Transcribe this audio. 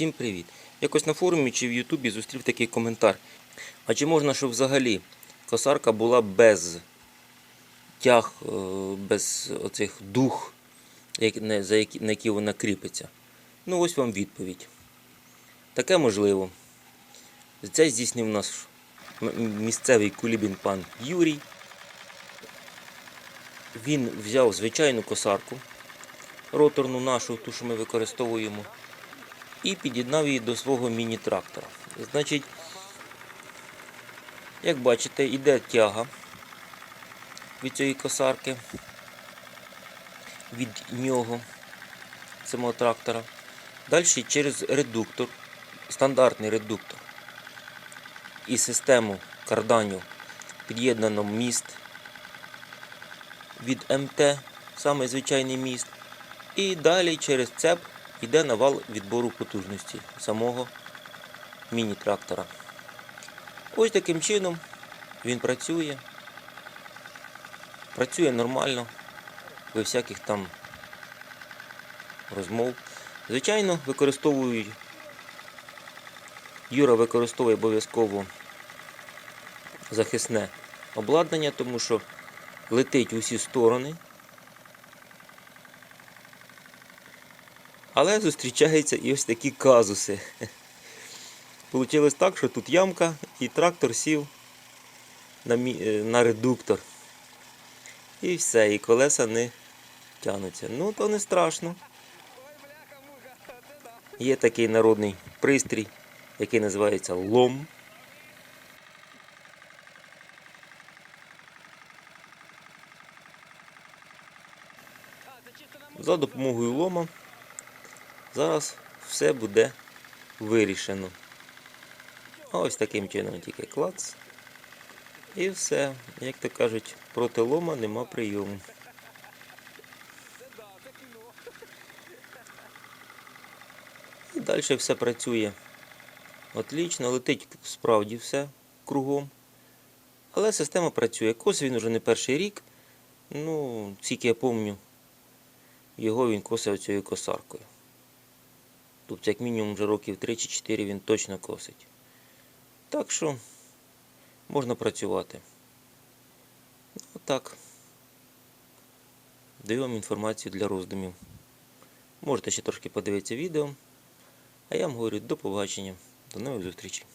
Всім привіт! Якось на форумі чи в Ютубі зустрів такий коментар. А чи можна, щоб взагалі косарка була без тяг, е, без оцих дух, на- які, вона кріпиться? Ну ось вам відповідь. Таке можливо. Це здійснив наш місцевий кулібін пан Юрій. Він взяв звичайну косарку, роторну нашу, ту, що ми використовуємо, і під'єднав її до свого міні-трактора. Значить, як бачите, йде тяга від цієї косарки, від нього, самого трактора. Далі через редуктор, стандартний редуктор і систему карданів під'єднано міст від МТ, самий звичайний міст. І далі через цеп йде навал відбору потужності самого міні-трактора. Ось таким чином він працює. Працює нормально, без всяких там розмов. Звичайно, використовують. Юра використовує обов'язково захисне обладнання, тому що летить в усі сторони. Але зустрічаються і ось такі казуси. Получилось так, що тут ямка і трактор сів на, мі... е, на редуктор. І все, і колеса не тянуться. Ну, то не страшно. Є такий народний пристрій, який називається лом. За допомогою лома зараз все буде вирішено. Ось таким чином тільки клац. І все. Як то кажуть, проти лома нема прийому. І далі все працює. Отлично, летить справді все кругом. Але система працює. Кос він вже не перший рік. Ну, скільки я пам'ятаю, його він косив цією косаркою. Тобто, як мінімум, вже років 3 чи 4 він точно косить. Так що можна працювати. Ну, Отак. Даю вам інформацію для роздумів. Можете ще трошки подивитися відео. А я вам говорю до побачення. До нових зустрічей.